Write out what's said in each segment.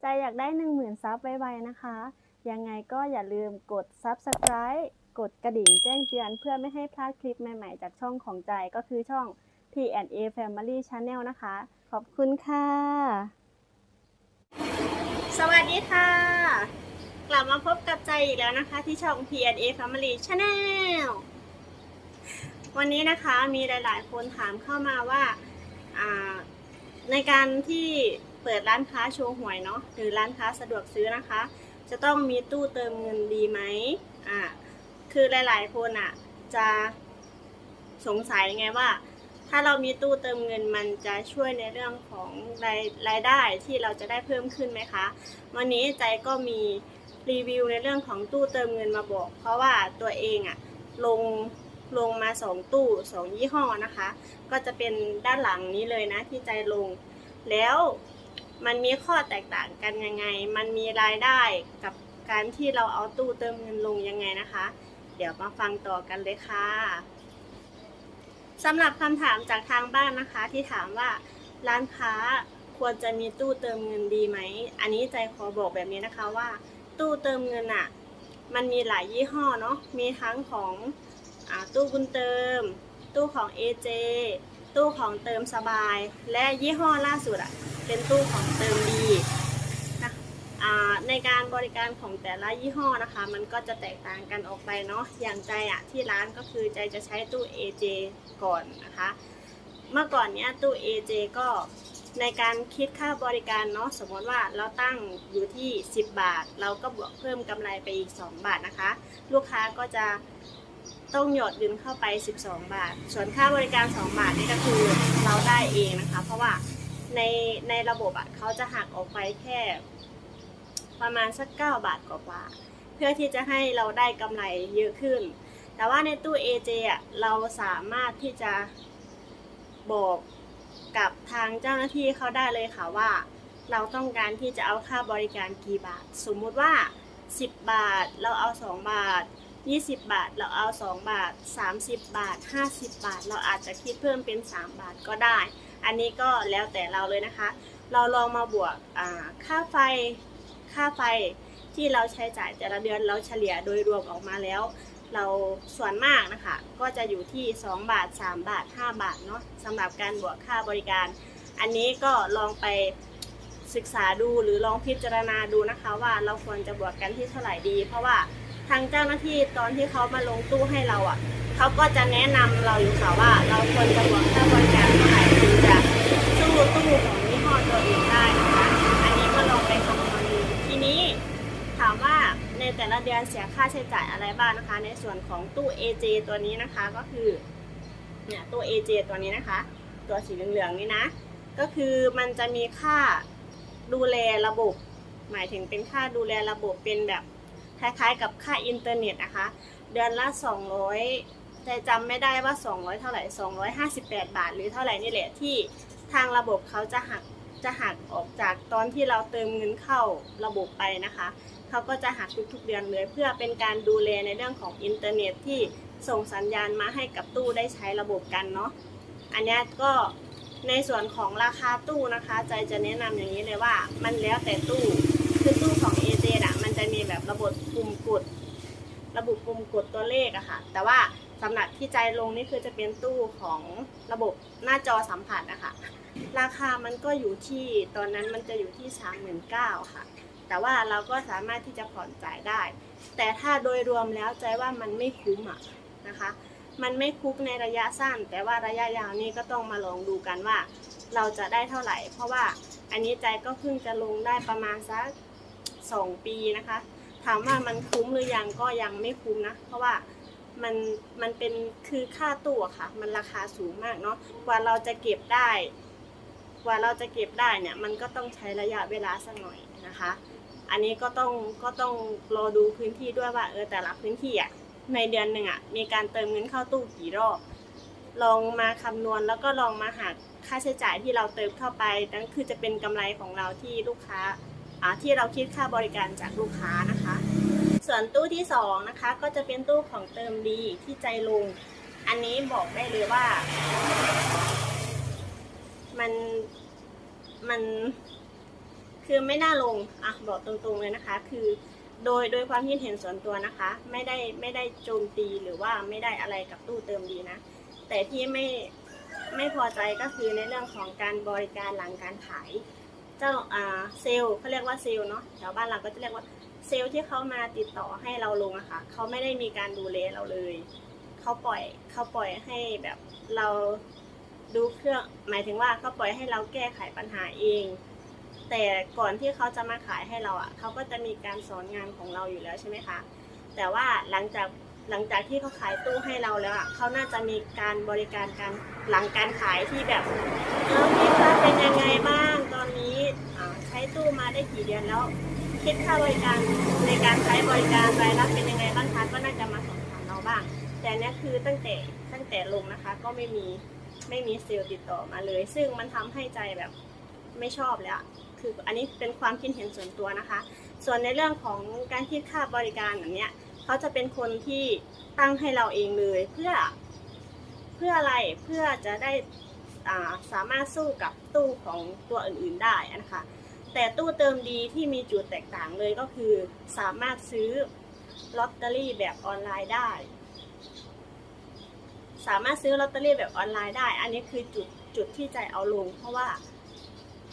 ใจอยากได้ 10,000ซับไวๆนะคะ ยังไงก็อย่าลืมกด Subscribe กดกระดิ่งแจ้งเตือนเพื่อไม่ให้พลาดคลิปใหม่ๆ จากช่องของใจก็คือช่อง P&A Family Channel นะคะ ขอบคุณค่ะ สวัสดีค่ะ กลับมาพบกับใจอีกแล้วนะคะ ที่ช่อง P&A Family Channel วันนี้นะคะมีหลายๆ คนถามเข้ามาว่าอ่าในการที่ เปิดร้านค้าโชว์หวยเนาะหรือร้านค้าสะดวกซื้อนะคะ จะต้องมีตู้เติมเงินดีไหมอ่าคือหลายๆคนอะจะสงสัยไงว่า ถ้าเรามีตู้เติมเงินมันจะช่วยในเรื่องของรายรายได้ที่เราจะได้เพิ่มขึ้นไหมคะ วันนี้ใจก็มีรีวิวในเรื่องของตู้เติมเงินมาบอก เพราะว่าตัวเองอะลงลงมาสองตู้สองยี่ห้อนะคะ ก็จะเป็นด้านหลังนี้เลยนะที่ใจลงแล้ว มันมีข้อแตกต่างกันยังไง มันมีรายได้กับการที่เราเอาตู้เติมเงินลงยังไงนะคะ เดี๋ยวมาฟังต่อกันเลยค่ะสำหรับคำถามจากทางบ้านนะคะ ที่ถามว่าร้านค้าควรจะมีตู้เติมเงินดีไหม อันนี้ใจขอบอกแบบนี้นะคะว่า ตู้เติมเงินอะ่ะมันมีหลายยี่ห้อเนาะ มีทั้งของอตู้บุญเติม ตู้ของ AJ ตู้ของเติมสบาย และยี่ห้อล่าสุดอะ่ะ เป็นตู้ของเติมดีนะในการบริการของแต่ละยี่ห้อนะคะ มันก็จะแตกต่างกันออกไปเนาะอย่างใจอะ่ะที่ร้านก็คือใจจะใช้ตู้ AJ ก่อนนะคะ เมื่อก่อนเนี้ยตู้ AJ ก็ในการคิดค่าบริการเนาะสมมติว่าเราตั้งอยู่ที่ 10 บาท เราก็บวกเพิ่มกำไรไปอีก 2 บาทนะคะ ลูกค้าก็จะต้องหยอดเงินเข้าไป 12 บาท ส่วนค่าบริการ 2 บาทนี่ก็คือเราได้เองนะคะ เพราะว่า ในในระบบอะเขาจะหักออกไปแค่ ประมาณสัก9บาทกว่าๆเพื่อที่จะให้เราได้กำไรเยอะขึ้น แต่ว่าในตู้ AJ อะเราสามารถที่จะบอกกับทางเจ้าหน้าที่เขาได้เลยค่ะว่า เราต้องการที่จะเอาค่าบริการกี่บาท สมมุติว่า 10 บาทเราเอา 2 บาท 20 บาทเราเอา 2 บาท 30 บาท 50 บาท เราอาจจะคิดเพิ่มเป็น 3 บาทก็ได้ อันนี้ก็แล้วแต่เราเลยนะคะ เราลองมาบวกค่าไฟค่าไฟที่เราใช้จ่ายแต่ละเดือนเราเฉลี่ยโดยรวมออกมาแล้ว เราส่วนมากนะคะ ก็จะอยู่ที่ 2 บาท 3 บาท 5 บาทเนาะสำหรับการบวกค่าบริการ อันนี้ก็ลองไปศึกษาดูหรือลองพิจารณาดูนะคะว่าเราควรจะบวกกันที่เท่าไหร่ดี เพราะว่าทางเจ้าหน้าที่ตอนที่เขามาลงตู้ให้เราอะเขาก็จะแนะนำเราอยู่ค่ะว่าเราควรจะบวกค่าบริการเท่า ถึงจะสู้ตู้ของยี่ห้อตัวอื่นได้นะคะอันนี้ก็ลองไปคำนวณดูทีนี้ถามว่าในแต่ละเดือนเสียค่าใช้จ่ายอะไรบ้างนะคะ ในส่วนของตู้ AJ ตัวนี้นะคะก็คือเนี่ยตู้ AJ ตัวนี้นะคะ ตัวสีเหลืองๆนี่นะ ก็คือมันจะมีค่าดูแลระบบ หมายถึงเป็นค่าดูแลระบบเป็นแบบคล้ายๆ กับค่าอินเทอร์เน็ตนะคะ เดือนละ 200 แต่จำไม่ได้ว่า 200 เท่าไหร่ 258 บาท หรือเท่าไหร่นี่แหละที่ทางระบบเขาจะหักจะหักออกจากตอนที่เราเติมเงินเข้าระบบไปนะคะเขาก็จะหักทุกๆเดือนเลยเพื่อเป็นการดูแลในเรื่องของอินเทอร์เน็ตที่ส่งสัญญาณมาให้กับตู้ได้ใช้ระบบกันเนาะอันนี้ก็ในส่วนของราคาตู้นะคะ ใจจะแนะนำอย่างนี้เลยว่า มันแล้วแต่ตู้คือตู้ของ AJ อะมันจะมีแบบระบบปุ่มกด ระบบปุ่มกดตัวเลขอะค่ะ แต่ว่า สำหรับที่ใจลงนี่คือจะเป็นตู้ของระบบหน้าจอสัมผัสนะคะราคามันก็อยู่ที่ตอนนั้นมันจะอยู่ที่ 39,000ค่ะ แต่ว่าเราก็สามารถที่จะผ่อนจ่ายได้ แต่ถ้าโดยรวมแล้วใจว่ามันไม่คุ้มอะนะคะ มันไม่คุ้มในระยะสั้น แต่ว่าระยะยาวนี่ก็ต้องมาลองดูกันว่า เราจะได้เท่าไหร่ เพราะว่าอันนี้ใจก็เพิ่งจะลงได้ประมาณสักสองปีนะคะ ถามว่ามันคุ้มหรือยังก็ยังไม่คุ้มนะ เพราะว่า มันมันเป็นคือค่าตู้อะค่ะ มันราคาสูงมากเนาะกว่าเราจะเก็บได้ กว่าเราจะเก็บได้เนี่ย มันก็ต้องใช้ระยะเวลาสักหน่อยนะคะ อันนี้ก็ต้องก็ต้องรอดูพื้นที่ด้วยว่าเออแต่ละพื้นที่อะในเดือนหนึ่งอะมีการเติมเงินเข้าตู้กี่รอบลองมาคำนวณแล้วก็ลองมาหักค่าใช้จ่ายที่เราเติมเข้าไปนั่นคือจะเป็นกำไรของเราที่ลูกค้าอ่าที่เราคิดค่าบริการจากลูกค้านะคะ ส่วนตู้ที่สองนะคะ ก็จะเป็นตู้ของเติมดีที่ใจลงอันนี้บอกได้เลยว่า มันมันคือไม่น่าลงอะบอกตรงๆเลยนะคะ คือโดยโดยความคิดเห็นส่วนตัวนะคะ ไม่ได้ไม่ได้โจมตีหรือว่าไม่ได้อะไรกับตู้เติมดีนะ แต่ที่ไม่ไม่พอใจก็คือในเรื่องของการบริการหลังการขาย เจ้าอ่าเซลเขาเรียกว่าเซลเนาะแถวบ้านเราก็จะเรียกว่า เซลล์ที่เขามาติดต่อให้เราลงอะค่ะเขาไม่ได้มีการดูแลเราเลยเขาปล่อยเขาปล่อยให้แบบเราดูเครื่องหมายถึงว่าเขาปล่อยให้เราแก้ไขปัญหาเอง แต่ก่อนที่เขาจะมาขายให้เราอะเขาก็จะมีการสอนงานของเราอยู่แล้วใช่ไหมคะแต่ว่าหลังจากหลังจากที่เขาขายตู้ให้เราแล้วอะเขาน่าจะมีการบริการการหลังการขายที่แบบเออพี่คะเป็นยังไงบ้างตอนนี้ใช้ตู้มาได้กี่เดือนแล้ว คิดค่าบริการในการใช้บริการรายรับเป็นยังไงบ้างคะก็น่าจะมาสอบถามเราบ้าง แต่เนี้ยคือตั้งแต่ตั้งแต่ลงนะคะ ก็ไม่มีไม่มีเซลล์ติดต่อมาเลย ซึ่งมันทำให้ใจแบบไม่ชอบแล้ว คืออันนี้เป็นความคิดเห็นส่วนตัวนะคะ ส่วนในเรื่องของการคิดค่าบริการอย่างเนี้ยเขาจะเป็นคนที่ตั้งให้เราเองเลยเพื่อเพื่ออะไรเพื่อจะได้สามารถสู้กับตู้ของตัวอื่น ๆ ได้นะคะ แต่ตู้เติมดีที่มีจุดแตกต่างเลยก็คือ สามารถซื้อลอตเตอรี่แบบออนไลน์ได้ สามารถซื้อลอตเตอรี่แบบออนไลน์ได้ อันนี้คือจุดจุดที่ใจเอาลง เพราะว่า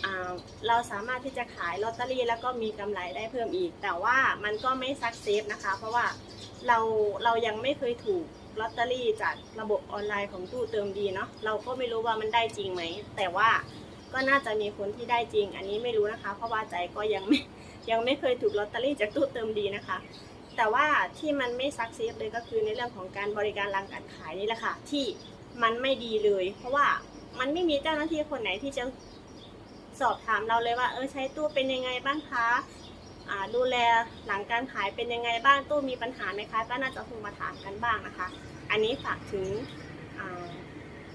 อ่าเราสามารถที่จะขายลอตเตอรี่แล้วก็มีกำไรได้เพิ่มอีก แต่ว่ามันก็ไม่ซักเซฟนะคะ เพราะว่าเราเรายังไม่เคยถูกลอตเตอรี่จากระบบออนไลน์ของตู้เติมดีเนาะเราก็ไม่รู้ว่ามันได้จริงไหม แต่ว่า ก็น่าจะมีคนที่ได้จริง อันนี้ไม่รู้นะคะ เพราะว่าใจก็ยังไม่ยังไม่เคยถูกลอตเตอรี่จากตู้เติมดีนะคะ แต่ว่าที่มันไม่ซักเซสเลยก็คือในเรื่องของการบริการหลังการขายนี่แหละค่ะ ที่มันไม่ดีเลย เพราะว่ามันไม่มีเจ้าหน้าที่คนไหนที่จะสอบถามเราเลยว่าเออใช้ตู้เป็นยังไงบ้างคะดูแลหลังการขายเป็นยังไงบ้างตู้มีปัญหาไหมคะ ก็น่าจะคงมาถามกันบ้างนะคะ อันนี้ฝากถึง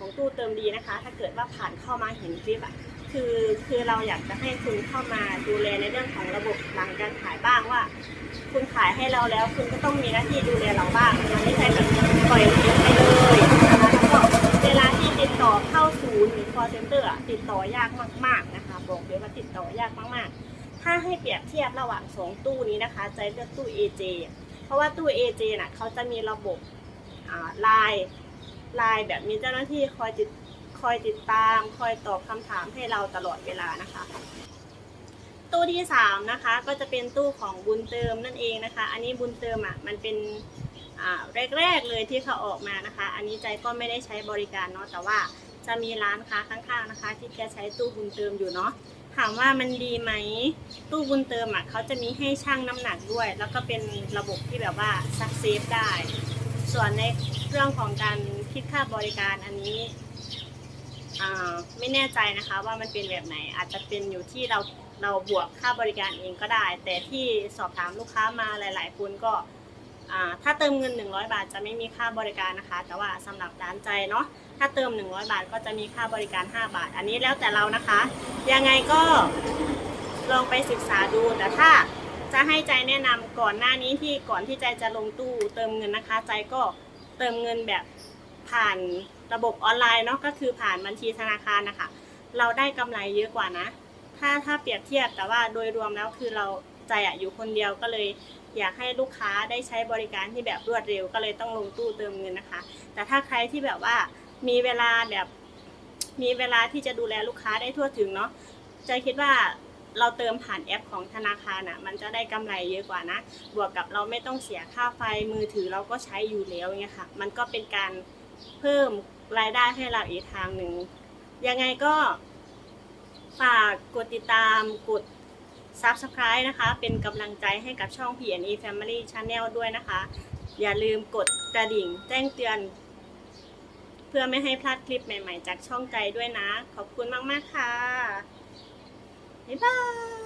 ของตู้เติมดีนะคะ ถ้าเกิดว่าผ่านเข้ามาเห็นคลิปอะคือคือเราอยากจะให้คุณเข้ามาดูแลในเรื่องของระบบหลังการขายบ้างว่า คุณขายให้เราแล้ว คุณก็ต้องมีหน้าที่ดูแลเราบ้างมันไม่ใช่แบบปล่อยทิ้งไปเลยนะคะแล้วก็เวลาที่ติดต่อเข้าศูนย์หรือ call center อะติดต่อยากมาก ๆนะคะ บอกเลยว่าติดต่อยากมากๆ ถ้าให้เปรียบเทียบระหว่างสองตู้นี้นะคะ ใจเลือกตู้ AJ เพราะว่าตู้ AJ น่ะเขาจะมีระบบอ่าไลน์ ไลน์แบบมีเจ้าหน้าที่คอยติดคอยติดตาม คอยตอบคำถามให้เราตลอดเวลานะคะ ตู้ที่สามนะคะก็จะเป็นตู้ของบุญเติมนั่นเองนะคะ อันนี้บุญเติมอะมันเป็นแรกๆเลยที่เขาออกมานะคะ อันนี้ใจก็ไม่ได้ใช้บริการเนาะแต่ว่าจะมีร้านค้าข้างๆนะคะ ที่แกใช้ตู้บุญเติมอยู่เนาะถามว่ามันดีไหมตู้บุญเติมอะเขาจะมีให้ช่างน้ำหนักด้วย แล้วก็เป็นระบบที่แบบว่าซักเซฟได้ ส่วนในเรื่องของการคิดค่าบริการอันนี้ไม่แน่ใจนะคะว่ามันเป็นแบบไหน อาจจะเป็นอยู่ที่เราเราบวกค่าบริการเองก็ได้ แต่ที่สอบถามลูกค้ามาหลาย ๆ คนก็ถ้าเติมเงิน 100 บาทจะไม่มีค่าบริการนะคะ แต่ว่าสำหรับร้านใจเนาะถ้าเติม 100 บาทก็จะมีค่าบริการ 5 บาท อันนี้แล้วแต่เรานะคะ ยังไงก็ลองไปศึกษาดูแต่ถ้า จะให้ใจแนะนำก่อนหน้านี้ที่ก่อนที่ใจจะลงตู้เติมเงินนะคะ ใจก็เติมเงินแบบผ่านระบบออนไลน์เนาะก็คือผ่านบัญชีธนาคารนะคะเราได้กำไรเยอะกว่านะ ถ้าถ้าเปรียบเทียบแต่ว่าโดยรวมแล้วคือเราใจอะอยู่คนเดียวก็เลย อยากให้ลูกค้าได้ใช้บริการที่แบบรวดเร็วก็เลยต้องลงตู้เติมเงินนะคะ แต่ถ้าใครที่แบบว่ามีเวลาแบบมีเวลาที่จะดูแลลูกค้าได้ทั่วถึงเนาะใจคิดว่า เราเติมผ่านแอปของธนาคารอะ มันจะได้กำไรเยอะกว่านะ บวกกับเราไม่ต้องเสียค่าไฟมือถือเราก็ใช้อยู่แล้วเงี้ยค่ะ มันก็เป็นการเพิ่มรายได้ให้เราอีกทางหนึ่ง ยังไงก็ฝากกดติดตามกด Subscribe นะคะ เป็นกำลังใจให้กับช่อง P&E Family Channel ด้วยนะคะ อย่าลืมกดกระดิ่งแจ้งเตือน เพื่อไม่ให้พลาดคลิปใหม่ๆ จากช่องใจด้วยนะ ขอบคุณมาก ๆ ค่ะ บ๊ายบาย